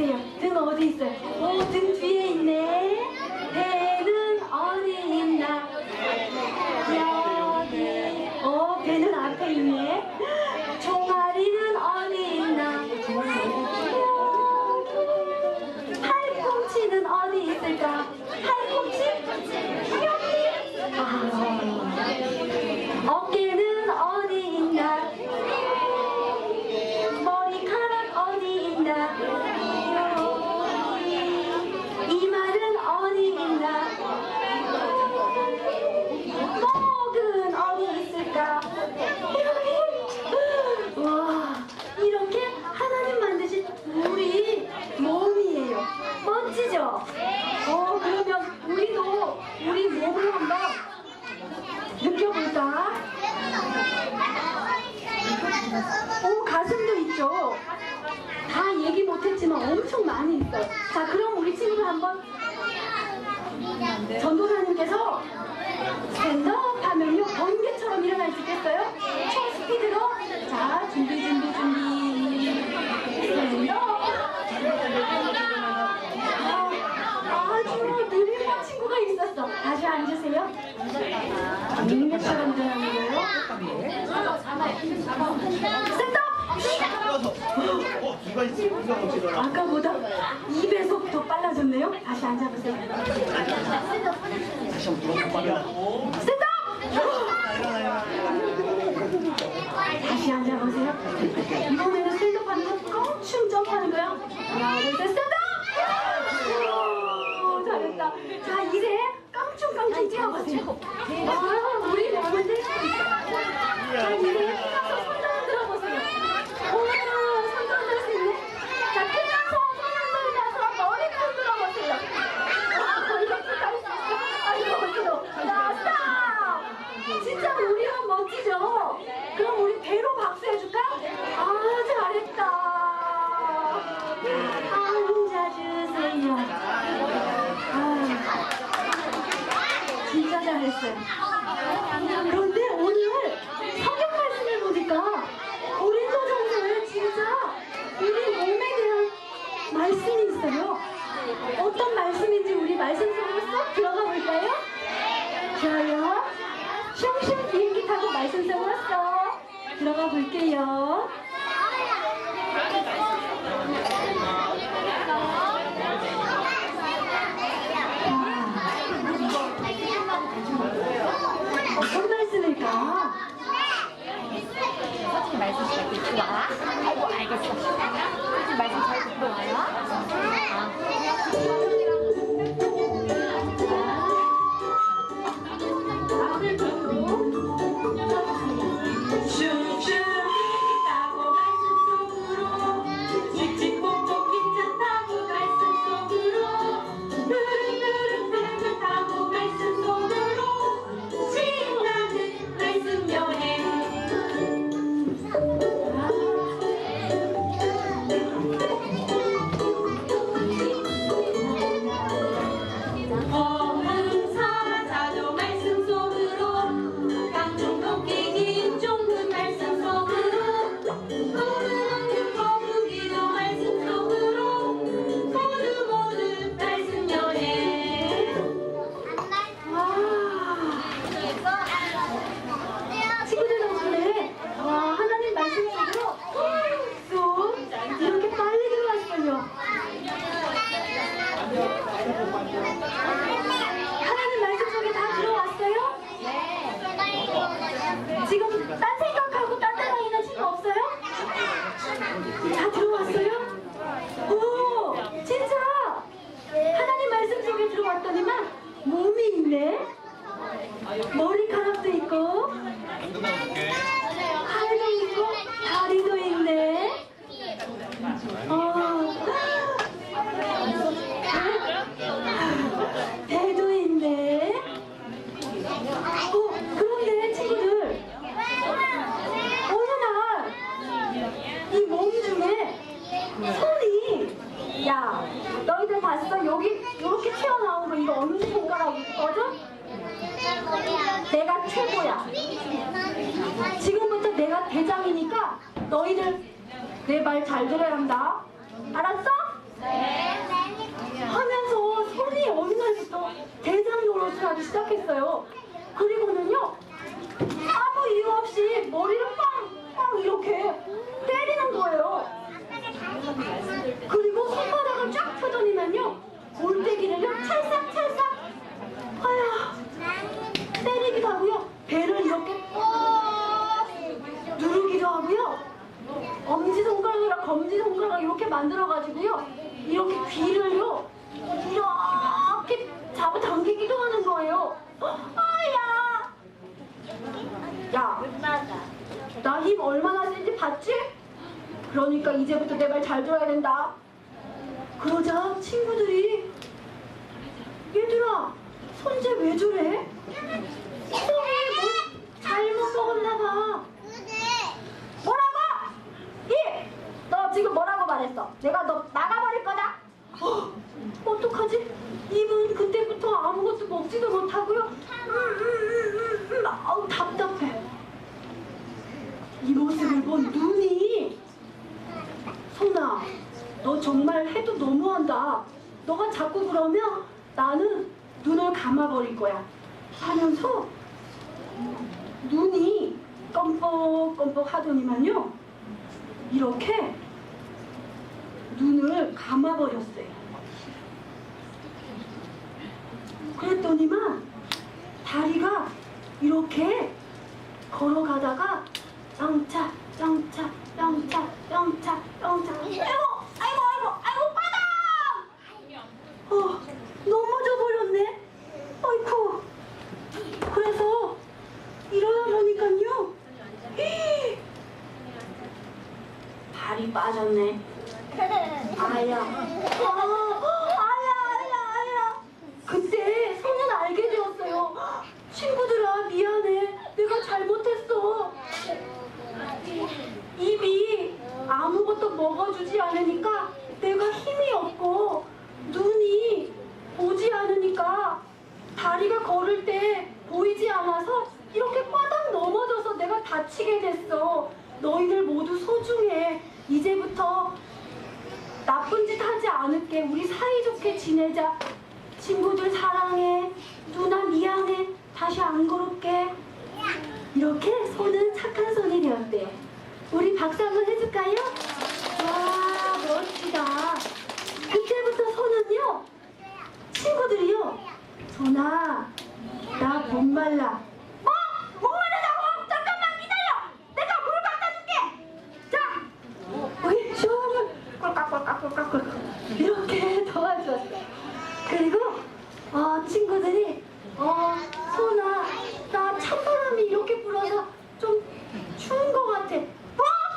보세요. 등 어디 있어요? 오, 등 뒤에 있네. 오 가슴도 있죠. 다 얘기 못했지만 엄청 많이 있어요. 자 그럼 우리 친구 한번 전도사님께서 스탠드업 하면요 번개처럼 일어날 수 있겠어요? 총 스피드로 자 준비 준비 준비 스탠드업 아주 아, 느린 친구가 있었어 다시 앉으세요 느린 것처럼 들어요 아까보다 2배속 더 빨라졌네요. 다시 앉아보세요. 다시 한번 들어서 빨라. 스톱! 다시 앉아보세요. 이번에는 스톱하는 거 껑충 점프하는 거요. 하나, 둘, 셋, 스톱! 잘했다. 자, 이제 깡충깡충 뛰어가지고 아, 네. 아, 우리 몸을 뗄수 있어. 咬啊！我挨个死。 알았어? 하면서 손이 어느 날부터 대장 노릇을 하기 시작했어요. 그리고는요, 아무 이유 없이 머리를 빵 빵 이렇게 때리는 거예요. 그리고 손바닥을 쫙 펴더니만요, 골대기를요, 찰싹찰싹, 아야, 때리기도 하고요, 배를 이렇게 꼭 누르기도 하고요, 엄지손가락이랑 검지손가락 이렇게 만들어가지고요, 이렇게 귀를요, 이렇게 잡아당기기도 하는 거예요. 아야! 야, 나 힘 얼마나 센지 봤지? 그러니까 이제부터 내 말 잘 들어야 된다. 그러자 친구들이 얘들아, 손재 왜 저래? 손이 뭐 잘못 먹었나 봐. 뭐라고? 이! 너 지금 뭐라고 말했어? 내가 너 나가버릴 거다? 어, 어떡하지? 입은 그때부터 아무것도 먹지도 못하고요. 음, 음, 음. 아우 답답해. 이 모습을 본 눈이 소나 너 정말 해도 너무한다. 너가 자꾸 그러면 나는 눈을 감아버릴 거야. 하면서 눈이 껌뻑껌뻑 하더니만요. 이렇게 눈을 감아버렸어요. 그랬더니만 다리가 이렇게 걸어가다가 영차 영차 영차 영차 영차 아이고 아이고 아이고 아이고 바닥 어 넘어져 버렸네 아이고 그래서 일어나 보니까요 히! 발이 빠졌네 아야 아, 아야 아야 아야 그때 손은 알게 되었어요 친구들아 미안해 내가 잘못했어 입이 아무것도 먹어주지 않으니까 내가 힘이 없고 눈이 보지 않으니까 다리가 걸을 때 보이지 않아서 이렇게 바닥 넘어져서 내가 다치게 됐어 너희들 모두 소중해 이제부터 나쁜 짓 하지 않을게. 우리 사이좋게 지내자. 친구들 사랑해. 누나 미안해. 다시 안 그럴게. 이렇게 손은 착한 손이 되었대요. 우리 박수 한번 해줄까요? 와, 멋지다. 그때부터 손은요, 친구들이요, 손아, 나 목말라. 어? 목마르다고? 잠깐만 기다려! 내가 물 갖다 줄게! 자! 어이, 시원을 꼴깍꼴깍꼴깍꼴깍 이렇게 도와주었어요. 그리고 어, 친구들이 어, 소나 나 찬바람이 이렇게 불어서 좀 추운 것 같아. 어?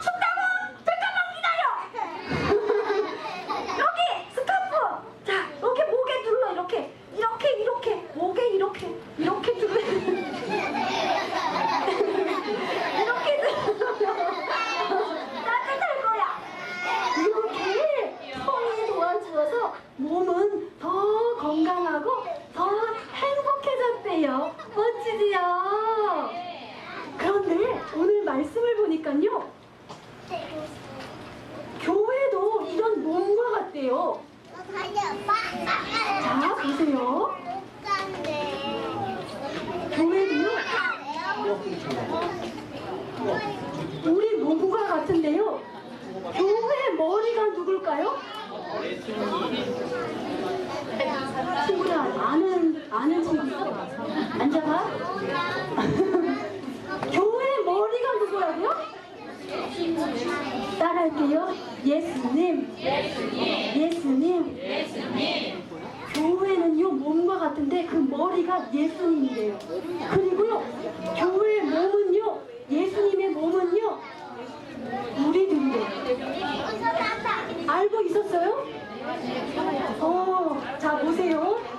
춥다고? 잠깐만 기다려! 여기 스카프! 자, 이렇게 목에 눌러 이렇게 이렇게 이렇게 목에 이렇게 이렇게 눌러 이렇게 눌러 따뜻할 거야. 이렇게 손이 도와주어서 몸은 더 건강하고 더 행복해졌대요. 멋지지요? 그런데 오늘 말씀을 보니까요. 교회도 이런 몸과 같대요. 자, 보세요. 교회도요. 우리 몸과 같은데요. 교회 머리가 누굴까요? 친구야, 아는, 아는 친구 있어? 앉아봐. 할게요. 예수님. 예수님. 예수님. 예수님. 교회는요 몸과 같은데 그 머리가 예수님이에요. 그리고요 교회 몸은요 예수님의 몸은요 우리들이에요. 알고 있었어요? 어, 자 보세요.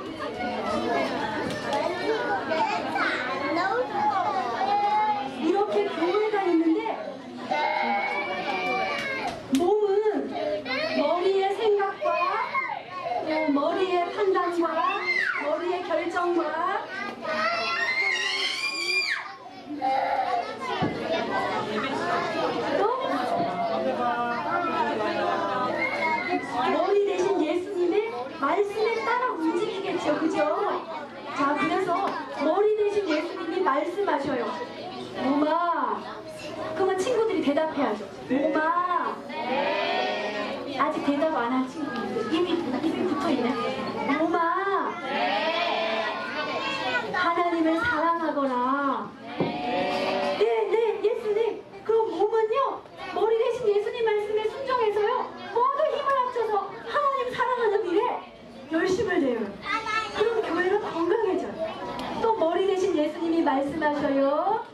말씀하셔요.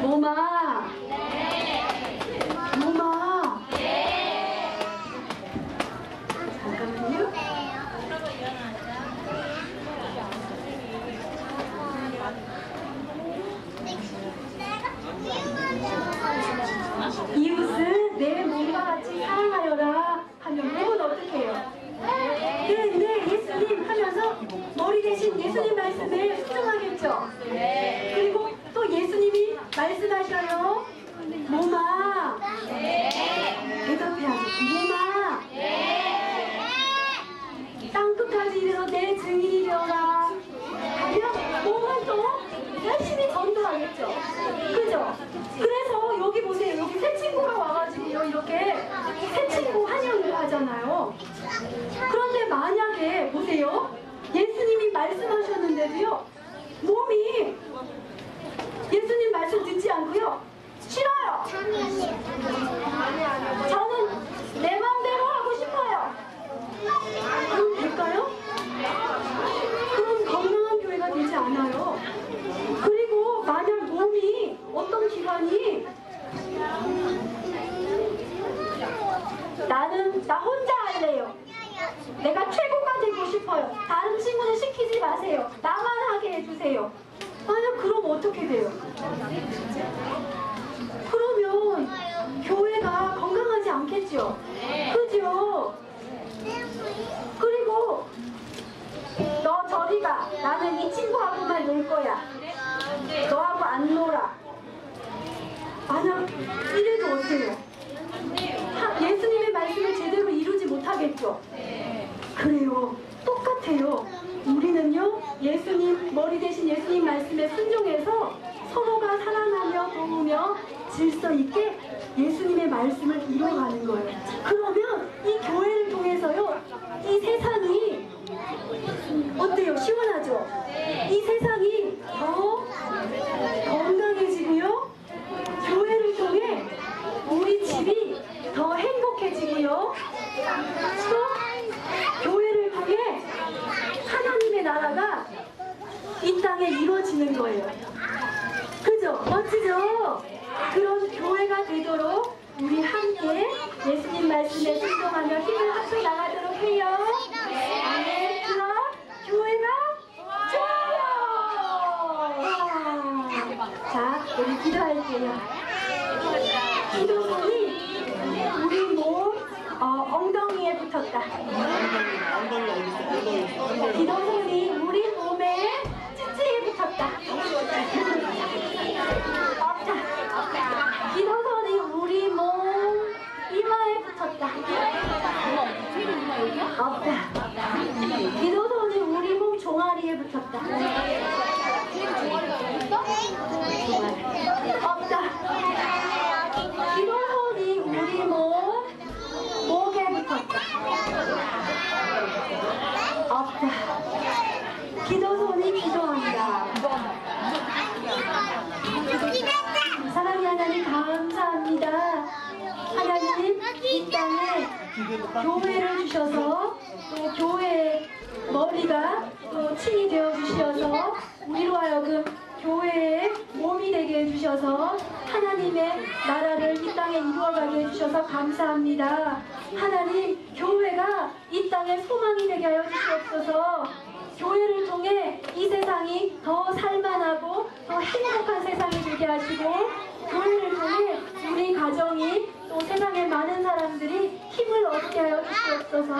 몸아. 몸아. 잠깐만요. 이웃을 내 몸과 같이 사랑하여라 하면 몸은 어떻게 해요? 네, 네, 예수님 하면서 머리 대신 예수님 말씀에 순종하겠죠? 그리고 또 예수님이 말씀하셔요. 몸아. 대답해야죠. 몸아. 땅끝까지 이르러 내 증인이 되어라. 하면 몸은 또 열심히 전도하겠죠. 그죠? 그래서 여기 보세요. 여기 새 친구가 와가지고요. 이렇게 새 친구 환영을 하잖아요. 그런데 만약에 보세요. 말씀하셨는데도요. 몸이 예수님 말씀 듣지 않고요. 싫어요. 저는 내 마음대로 하고 싶어요. 그럼 될까요? 그럼 건강한 교회가 되지 않아요. 그리고 만약 몸이 어떤 기관이 나는 나 혼자 할래요. 내가 되고 싶어요. 다른 친구는 시키지 마세요. 나만 하게 해주세요. 만약 그럼 어떻게 돼요? 그러면 교회가 건강하지 않겠죠? 그죠? 그리고 너 저리 가. 나는 이 친구하고만 놀 거야. 너하고 안 놀아. 만약 이래도 어때요? 하- 예수님의 말씀을 제대로 이루지 못하겠죠? 그래요. 똑같아요. 우리는요, 예수님, 머리 대신 예수님 말씀에 순종해서 서로가 사랑하며 도우며 질서 있게 예수님의 말씀을 이뤄가는 거예요. 그러면 이 교회를 통해서요, 이 세상이 어때요? 시원하죠? 이 세상이 더 건강해지고요, 교회를 통해 우리 집이 더 행복해지고요, 또 교회를 통해 하나님의 나라가 이 땅에 이루어지는 거예요. 그죠? 멋지죠? 그런 교회가 되도록 우리 함께 예수님 말씀에 순종하며 힘을 합쳐 나가도록 해요. 네, 그럼 교회가 좋아요. 자, 우리 기도할게요. 기도문이 우리 몸 어, 엉덩이에 붙었다. 기도문이 우리 몸에 찌찌에 붙었다. 없다. 기도선이 우리 몸 이마에 붙었다. 없다. 기도선이 우리 몸 종아리에 붙었다. 없다. 기도선이 우리 몸 목에 붙었다. 없다. 기도손이 기도한다. 사랑의 하나님 감사합니다. 하나님 이 땅에 교회를 주셔서 또 교회의 머리가 또 층이 되어 주셔서 우리로 하여금 교회의 몸이 되게 해주셔서 하나님의 나라를 이 땅에 이루어가게 해주셔서 감사합니다. 하나님 교회가 이 땅에 소망이 되게 하여 주시옵소서. 교회를 통해 이 세상이 더 살만하고 더 행복한 세상이 되게 하시고 가정이 또 세상의 많은 사람들이 힘을 얻게 하여 주시옵소서.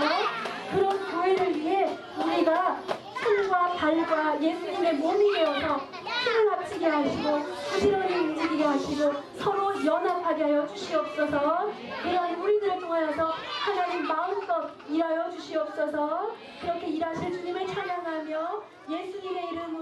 그런 교회를 위해 우리가 손과 발과 예수님의 몸이 되어서 힘을 합치게 하시고 부지런히 움직이게 하시고 서로 연합하게 하여 주시옵소서. 그런 우리들을 통하여서 하나님 마음껏 일하여 주시옵소서. 그렇게 일하실 주님을 찬양하며 예수님의 이름